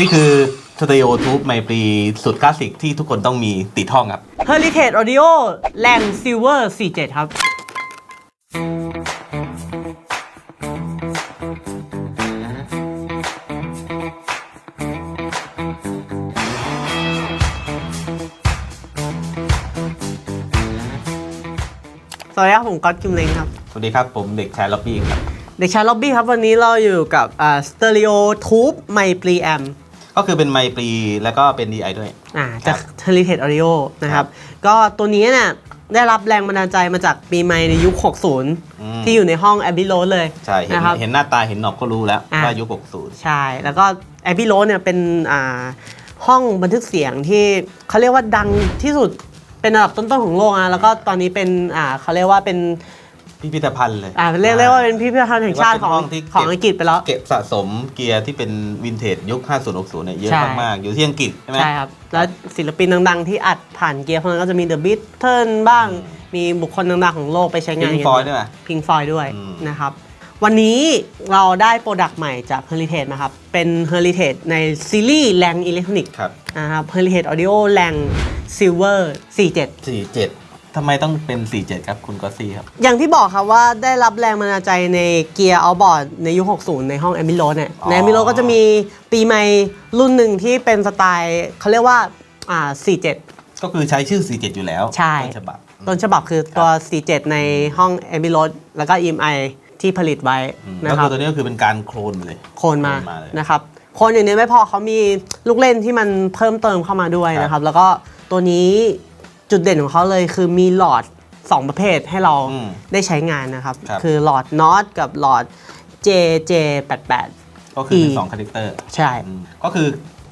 นี่คือสเตอริโอทูบไมปรีสุดคลาสสิกที่ทุกคนต้องมีติดห้องครับ Heritage Audio แรง Silver 47 ครับ สวัสดีครับผมก๊อตกิมเลงครับ สวัสดีครับ ผมเด็กชายล็อบบี้ครับ เด็กชายล็อบบี้ครับ วันนี้เราอยู่กับอ่า Stereo Tube ไมปรีแอม ก็คือเป็นไมปรีแล้วก็เป็น DI ด้วย อ่าครัจากบ Heritage Audio นะครับ ก็ตัวนี้เนี่ยได้รับแรงบันดาลใจมาจากปีใหม่ในยุค 60 ที่อยู่ในห้อง Abbey Road เลยใช่เห็นนะครับ เห็นหน้าตาเห็นหนอบก็รู้แล้วอะ ว่ายุค60 ใช่ แล้วก็ Abbey Road เนี่ยเป็นอ่าห้องบันทึกเสียงที่เขาเรียกว่าดังที่สุดเป็นอันดับต้นๆของโลกนะแล้วก็ตอนนี้เป็นอ่าเขาเรียกว่าเป็น พิพิธภัณฑ์เลยอ่าเรียกเรียกว่าเป็นพิพิธภัณฑ์แห่งชาติของเรียกว่าเป็นห้องที่ของอังกฤษไปแล้ว เก็บสะสมเกียร์ที่เป็นวินเทจยุค 50-60 เนี่ยเยอะใช่มากๆ อยู่ที่อังกฤษใช่ไหมใช่ครับ แล้วศิลปินดังๆ ที่อัดผ่านเกียร์พวกนั้นก็จะมี The Beatles บ้าง มีบุคคลดังๆ ของโลกไปใช้งาน Pink Floyd ด้วยไหมพิงฟอยด้วยอืมนะครับ วันนี้เราได้โปรดักต์ใหม่จาก Heritage นะครับ เป็น Heritage ในซีรีส์แรงอิเล็กทรอนิกส์ครับนะครับ Heritage Audio แรง Silver 47 47 ทำไมต้องเป็น 47 ครับคุณกอตซี่ครับ อย่างที่บอกครับว่าได้รับแรงบันดาลใจในเกียร์เอาบอร์ดในยุค 60 ในห้องแอมิโลเนี่ยอ๋อในแอมิโลก็จะมีปีใหม่รุ่นหนึ่งที่เป็นสไตล์เขาเรียกว่าอ่า47 ก็คือใช้ชื่อ 47 อยู่แล้วใช่ ต้นฉบับ ต้นฉบับคือตัว 47 ในห้อง a อ b ิ r o d แล้วก็ EMI ที่ผลิตไว้อืมนะก็ครัคืบ อตัวนี้ก็คือเป็นการโคลนมาเลย โคนมาโคลนมาเลยนะครับโคนอย่างนี้ไม่พอเขามีลูกเล่นที่มันเพิ่มเติมเข้ามาด้วยนะครับ แล้วก็ตัวนี้ จุดเด่นของเขาเลยคือมีหลอด 2 ประเภทให้เราอืมได้ใช้งานนะครับ ครับ คือหลอดน็อตกับหลอด JJ88 ก็คือเป็น E สองคาแรคเตอร์ใช่ก็คือ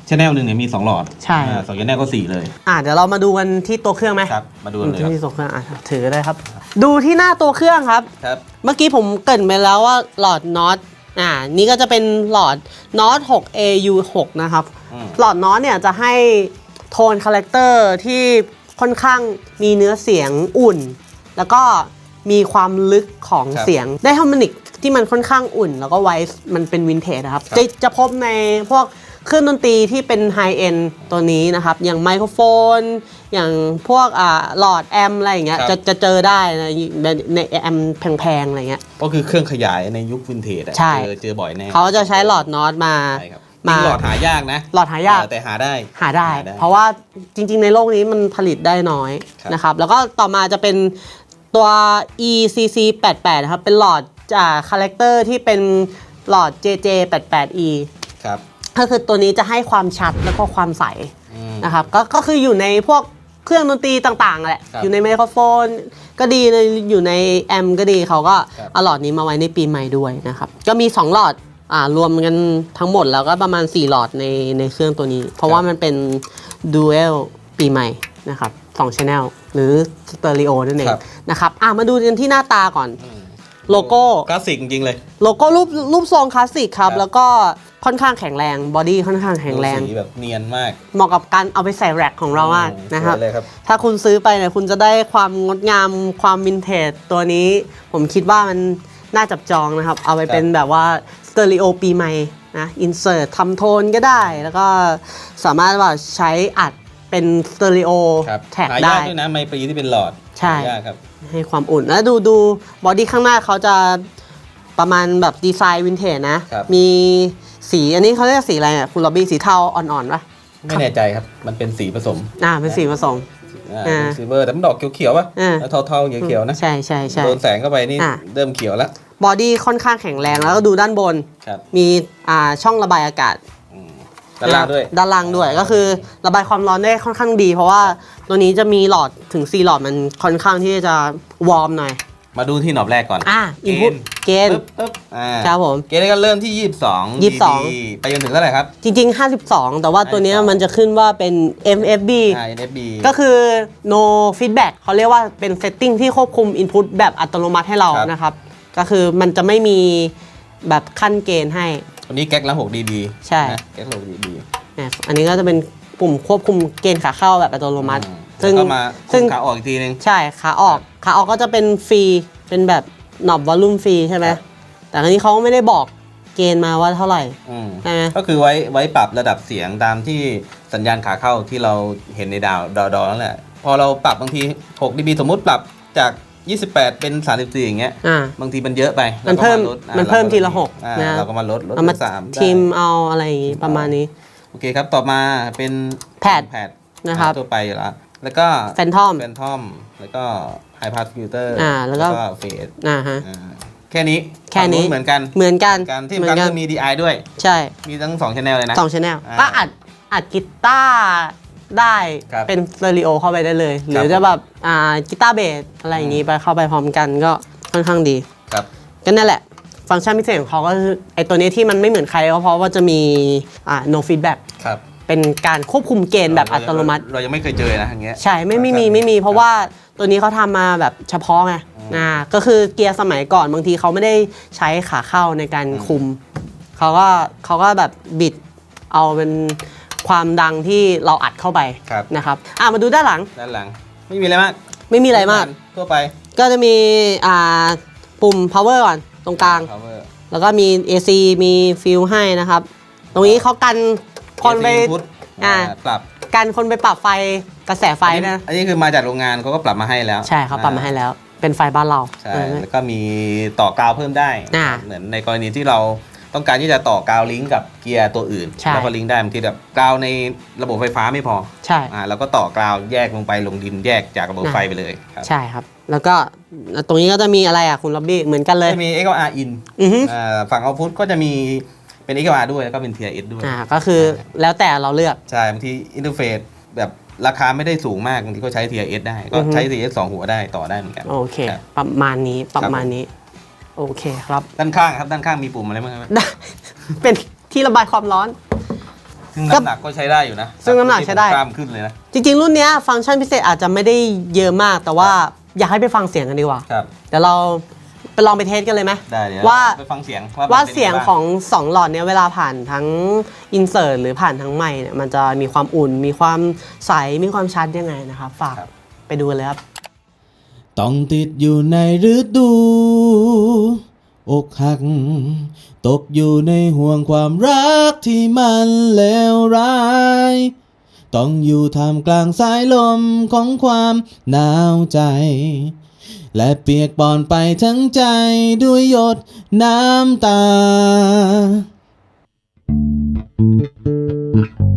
ชแนลหนึ่งเนี่ยมี2หลอดใช่ อ่าสองชแนลก็4เลยอะเดี๋ยวเรามาดูกันที่ตัวเครื่องไหมครับ มาดูกันเลยครับที่ตัวเครื่องอะถือเลยครับ ดูที่หน้าตัวเครื่องครับ ครับ เมื่อกี้ผมเกรินไปแล้วว่าหลอดน็อต อ่า นี่ก็จะเป็นหลอดน็อต 6AU 6 นะครับ อืม หลอดน็อตเนี่ยจะให้โทนคาแรคเตอร์ที่ ค่อนข้างมีเนื้อเสียงอุ่น แล้วก็มีความลึกของครับเสียงได้ฮาร์โมนิกที่มันค่อนข้างอุ่น แล้วก็ไวส์มันเป็นวินเทจนะครับครับ จะจะพบในพวกเครื่องดนตรีที่เป็นไฮเอ็นตัวนี้นะครับ อย่างไมโครโฟน อย่างพวกอ่าหลอดแอมอะไรอย่างเงี้ยครับ จะจะเจอได้ในในในแอมแพงๆอะไรเงี้ย ก็คือเครื่องขยายในยุควินเทจอะใช่ เจอเจอบ่อยแน่ เขาจะใช้หลอดน็อตมา ใช่ครับ มาจริงหลอดหายากนะ หลอดหายากเออแต่หาได้หาได้หาได้ เพราะว่าจริง ๆ ในโลกนี้มันผลิตได้น้อยครับนะครับแล้วก็ต่อมาจะเป็นตัว ECC 88นะครับเป็นหลอดจากคาแรคเตอร์ที่เป็นหลอด JJ 88E ครับก็คือตัวนี้จะให้ความชัดแล้วก็ความใสอืมนะครับก็ก็คืออยู่ในพวกเครื่องดนตรีต่างๆแหละครับอยู่ในไมโครโฟน ก็ดีในอยู่ในแอมก็ดีเขาก็ครับเอาหลอดนี้มาไว้ในปีใหม่ด้วยนะครับ ก็มี 2 หลอด อ่ารวมกันทั้งหมดแล้วก็ประมาณ 4 หลอดในในเครื่องตัวนี้ เพราะว่ามันเป็น Dual ปีใหม่นะครับ2 Channel หรือสเตอริโอนั่นเองครับ นะครับอะมาดูกันที่หน้าตาก่อนอืมโลโก้ คลาสสิกจริงๆเลย โลโก้รูปรูปทรงคลาสสิกครับ ครับ แล้วก็ค่อนข้างแข็งแรงบอดี้ค่อนข้างแข็งแรงสีแบบเนียนมากเหมาะกับการเอาไปใส่แร็คของเรามากอืมนะครับ สวยเลยครับ ถ้าคุณซื้อไปเนี่ยคุณจะได้ความงดงามความวินเทจตัวนี้ ผมคิดว่ามัน น่าจับจองนะครับ เอาไปเป็นแบบว่าสเตอริโอปีใหม่นะอินเสิร์ตทำโทนก็ได้ แล้วก็สามารถว่าใช้อัดเป็นสเตอริโอครับแท็กหาได้ยากด้วยนะไมปรีที่เป็นหลอดใช่หายากครับให้ความอุ่นแล้วดูดูบอดี้ข้างหน้าเขาจะประมาณแบบดีไซน์วินเทจนะครับมีสีอันนี้เขาเรียกสีอะไรอะคุณล็อบบี้สีเทาอ่อนๆปะไม่แน่ใจครับ มันเป็นสีผสม อ่าเป็นสีผสมอ่าอ่าเป็นซิลเวอร์แต่มันดอกเขียวๆป่ะอ่าแล้วเทาๆเขียวๆนะ ใช่ใช่ใช่โดนแสงเข้าไปนี่อ่าเริ่มเขียวแล้ว บอดี้ค่อนข้างแข็งแรงแล้วก็ดูด้านบน ครับมีอ่าช่องระบายอากาศอืมด้านล่างด้วย ด้านล่างด้วยก็คือระบายความร้อนได้ค่อนข้างดี เพราะว่าตัวนี้จะมีหลอดถึง 4 หลอดมันค่อนข้างที่จะวอร์มหน่อย มาดูที่หนอบแรกก่อน อะอินพุตเกณฑ์ปึ๊บปึ๊บอ่าครับผม เกณฑ์ก็เริ่มที่ 22 22 DB ไปจนถึงเท่าไหร่ครับ จริง ๆ 52 แต่ว่าตัวเนี้ย52 มันจะขึ้นว่าเป็น MFB อ่า NFB ก็คือ no feedback เขาเรียกว่าเป็น setting ที่ควบคุม input แบบอัตโนมัติให้เราครับ นะครับ ก็คือมันจะไม่มีแบบขั้นเกณฑ์ให้ตัวนี้แก๊กละ6 dB ใช่ นะแก๊กละ6 dB เนี่ยอันนี้ก็จะเป็นปุ่มควบคุมเกณฑ์ขาเข้าแบบอัตโนมัติอืมซึ่งแล้วก็มาซึ่ซึ่งงขาออกอีกทีนึง ใช่ขาออกขาออกก็จะเป็นฟรีเป็นแบบหนอบวอลลุ่มฟรีใช่ไหมครับ แต่อันนี้เขาไม่ได้บอกเกณฑ์มาว่าเท่าไหร่อืมใช่ไหมก็คือไว้ไว้ปรับระดับเสียงตามที่สัญญาณขาเข้าที่เราเห็นในดาวดาวดอนั่นแหละ พอเราปรับบางที6 dB สมมุติปรับจาก 28เป็น34อย่างเงี้ยอ่า บางทีมันเยอะไปมันเพิ่มราก็าลดอะมันเพิ่มราก็ทีละหกอ่านะ เราก็มาลดลดเอามาเหลือสามได้ทิมเอาอะไรอย่างงี้ประมาณนี้ โอเคครับ ต่อมาเป็นแพดแพดนะครับทั่วไปอยู่แล้วแล้วก็แฟนทอม แฟนทอม แล้วก็ไฮพาสฟิลเตอร์อ่าแล้วก็ เฟดอ่าฮะ แค่นี้แค่นี้ ฝั่งเหมือนกันเหมือนกันการที่เหมืกันกัคือมี DI ด้วย ใช่มีทั้ง2 channel เลยนะ สองชแนลอ่า ก็อัดอัดกีตาร์ ได้ครับเป็นสเตอริโอเข้าไปได้เลย หรืครัอบจะแบบอ่ากีตาร์เบสอะไรอย่างงี้ไปเข้าไปพร้อมกันก็ค่อนข้างดี ครับ ก็นั่นแหละ ฟังก์ชันพิเศษของเขาก็คือไอตัวนี้ที่มันไม่เหมือนใครก็เพราะว่าจะมีอ่า no feedback ครับเป็นการควบคุมเกณฑ์แบบอัตโนมัติ เรายังไม่เคยเจอนะอย่างเงี้ย ใช่ไม่ไม่มีไม่มี เพราะว่าตัวนี้เขาทำมาแบบเฉพาะไงอ่าก็คือเกียร์สมัยก่อนบางทีเขาไม่ได้ใช้ขาเข้าในการคุมเขาก็เขาก็แบบบิดเอาเป็น ความดังที่เราอัดเข้าไปครับ นะครับอ่ามาดูด้านหลังด้านหลัง ไม่มีอะไรมากไม่มีอะไรมาก ทั่วไป ก็จะมีอ่าปุ่ม power ก่อนตรงกลาง power แล้วก็มี AC มีฟิลให้นะครับ ตรงนี้เขากันคนไป AC input อ่า ปรับกันคนไปปรับไฟกระแสไฟนะ อันนี้คือมาจากโรงงานเขาก็ปรับมาให้แล้วใช่เขาปรับมาให้แล้ว เป็นไฟบ้านเราใช่เออ แล้วก็มีต่อกาวเพิ่มได้ อ่า เหมือนในกรณีที่เรา ต้องการที่จะต่อกาวลิงก์กับเกียร์ตัวอื่น ใช่แล้วก็ลิงก์ได้บางทีแบบกาวในระบบไฟฟ้าไม่พอใช่ อ่าเราก็ต่อกาวแยกลงไปลงดินแยกจากระบบอ่าไฟไปเลยครับใช่ครับ แล้วก็ตรงนี้ก็จะมีอะไรอะคุณล็อบบี้เหมือนกันเลย จะมี XLR in อือฮึอ่าฝั่งเอาพุทก็จะมีเป็น XLR ด้วยแล้วก็เป็น TRS ด้วย อ่าก็คือแล้วแต่เราเลือก ใช่บางทีอินเทอร์เฟซแบบราคาไม่ได้สูงมากบางทีก็ใช้ TRS ได้ ก็อือฮึใช้ TRS สองหัวได้ต่อได้เหมือนกันโอเค ครับ ประมาณนี้ประมาณนี้ โอเคครับ ด้านข้างครับด้านข้างมีปุ่มอะไรบ้างครับได้ เป็นที่ระบายความร้อน ซึ่งน้ำหนักก็ใช้ได้อยู่นะซึ่งน้ำหนักใช้ได้กล้ามขึ้นเลยนะ จริง ๆ รุ่นเนี้ยฟังก์ชันพิเศษอาจจะไม่ได้เยอะมาก แต่ว่าอยากให้ไปฟังเสียงกันดีกว่า ครับ เดี๋ยวเราไปลองไปเทสกันเลยไหมได้เดี๋ยวว่าไปฟังเสียงว่ามันป็นเสียงไบ้าของ2หลอดเนี้ยเวลาผ่านทั้งอินเสิร์ตหรือผ่านทั้งไมค์เนี่ยมันจะมีความอุ่น มีความใสมีความชัดยังไงนะครับ ฝากครับไปดูกันเลยครับ ต้องติดอยู่ในฤดู อกหัก ตกอยู่ในห่วงความรักที่มันเลวร้าย ต้องอยู่ท่ามกลางสายลมของความหนาวใจ และเปียกปอนไปทั้งใจด้วยหยดน้ำตาเป็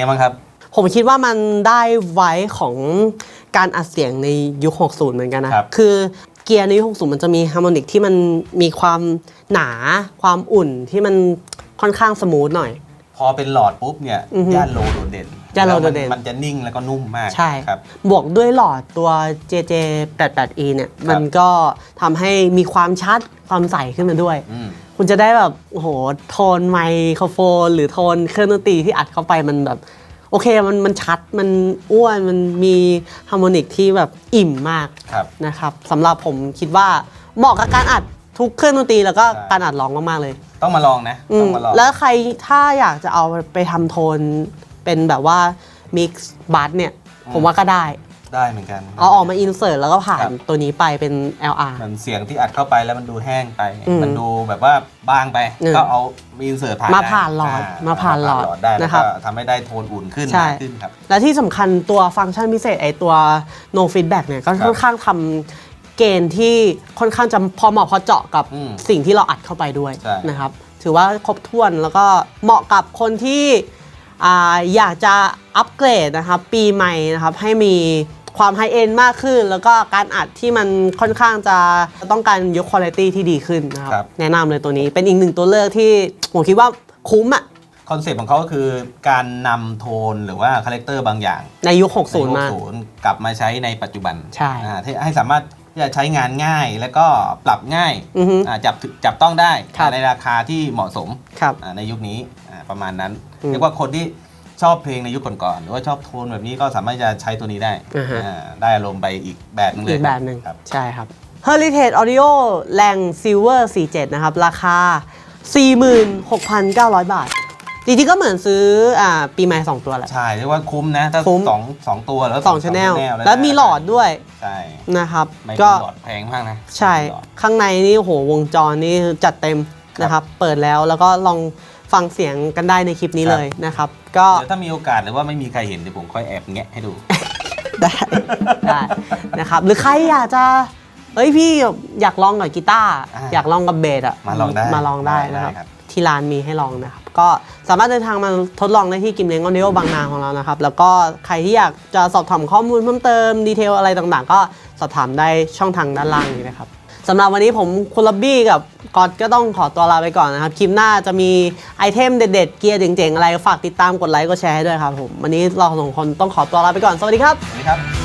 นไงบ้างครับ ผมคิดว่ามันได้ไว้ของการอัดเสียงในยุค 60 เหมือนกันนะครับ คือเกียร์ในยุค 60 มันจะมีฮาร์โมนิกที่มันมีความหนา ความอุ่นที่มันค่อนข้างสมูทหน่อย พอเป็นหลอดปุ๊บเนี่ยอือฮึย่านโลโดดเด่นย่านโลโดดเด่นแล้วมันมันจะนิ่งแล้วก็นุ่มมากใช่ ครับ บวกด้วยหลอดตัว JJ 88E เนี่ย มันก็ทำให้มีความชัดความใสขึ้นมาด้วย อืม คุณจะได้แบบโอ้โหโทนไมโครโฟน หรือโทนเครื่องดนตรีที่อัดเข้าไปมันแบบ โอเคมันมันชัดมันอ้วนมันมีฮาร์โมนิกที่แบบอิ่มมากครับ นะครับสำหรับผมคิดว่าเหมาะกับการอัดทุกเครื่องดนตรีแล้วก็ใช่ การอัดร้องมากๆเลย ต้องมาลองนะ อืต้อมงมาลอง แล้วใครถ้าอยากจะเอาไปทำโทนเป็นแบบว่ามิกซ์บัสเนี่ย ผมว่าก็ได้ ได้เหมือนกันเอาออกมาอินเสิร์ตแล้วก็ผ่าครันบตัวนี้ไปเป็น LR มันเสียงที่อัดเข้าไปแล้วมันดูแห้งไปอืมมันดูแบบว่าบางไปอืมก็เอามีอินเสิร์ตผ่านมาได้ผ่านหลอดามาผ่านหลอดได้นะครับแล้วก็ทำให้ได้โทนอุ่นขึ้นใช่มากขึ้นครับและที่สำคัญตัวฟังก์ชันพิเศษไอตัว no feedback เนี่ยก็ครับค่อนข้างทำเกณฑ์ที่ค่อนข้างจะพอเหมาะพอเจาะกับอืมสิ่งที่เราอัดเข้าไปด้วยใช่นะครับ ถือว่าครบถ้วนแล้วก็เหมาะกับคนที่อ่าอยากจะอัปเกรดนะครับ ปีใหม่นะครับให้มี ความไฮเอ็นมากขึ้น แล้วก็การอัดที่มันค่อนข้างจะต้องการยกคุณภาพที่ดีขึ้นนะครับครับ แนะนำเลยตัวนี้เป็นอีกหนึ่งตัวเลือกที่ผมคิดว่าคุ้มอะคอนเซ็ปต์ของเขาก็คือการนำโทนหรือว่าคาแรคเตอร์บางอย่างในยุคใน60 มา60กลับมาใช้ในปัจจุบันใช่ อ่าให้ให้สามารถที่จะใช้งานง่ายแล้วก็ปรับง่ายอือฮึ อ่าจับจับต้องได้ครับ ในราคาที่เหมาะสมครับ อ่าในยุคนี้อ่าประมาณนั้น อืม เรียกว่าคนที่ ชอบเพลงในยุคก่อนๆหรือว่าชอบโทนแบบนี้ก็สามารถจะใช้ตัวนี้ได้อ่าฮะ อ่าได้อารมณ์ไปอีกแบบนึงเลยอีกแบบหนึ่งครับ ใช่ครับ Heritage Audio แรง Silver 47 นะครับ ราคา 46,900 บาท จริงๆก็เหมือนซื้ออ่าปีใหม่ 2 ตัวแหละ ใช่เรียกว่าคุ้มนะถ้าคุ้ม สองสองตัวแล้ว2 Channel แล้แล้วมีหลอดด้วยใช่นะครับ ไม่ก็เป็นหลอดแพงมากนะใช่ หลอด ข้างในนี่โอ้โหวงจรนี่จัดเต็มครับนะครับ เปิดแล้วแล้วก็ลอง ฟังเสียงกันได้ในคลิปนี้ครับเลยนะครับ ก็ เดี๋ยวถ้ามีโอกาสหรือว่าไม่มีใครเห็นเดี๋ยวผมค่อยแอบแงะให้ดู ได้ได้นะครับหรือใครอยากจะเอ้ยพี่อยากลองกับกีตาร์อ่าอยากลองกับเบสอะมาลองได้มาลองได้ได้นะครับ ครับ ที่ร้านมีให้ลองนะครับ ก็สามารถเดินทางมาทดลองได้ที่กิมเลงออดิโอบางนาของเรานะครับ แล้วก็ใครที่อยากจะสอบถามข้อมูลเพิ่มเติมดีเทลอะไรต่างๆ ก็สอบถามได้ช่องทางด้านล่างนี้นะครับ สำหรับวันนี้ผมคุณลับบี้กับก๊อตก็ต้องขอตัวลาไปก่อนนะครับ คลิปหน้าจะมีไอเทมเด็ดๆ เกียร์เจ๋งๆ อะไร ฝากติดตามกดไลค์กดแชร์ให้ด้วยครับผม วันนี้เราสองคนต้องขอตัวลาไปก่อน สวัสดีครับ สวัสดีครับ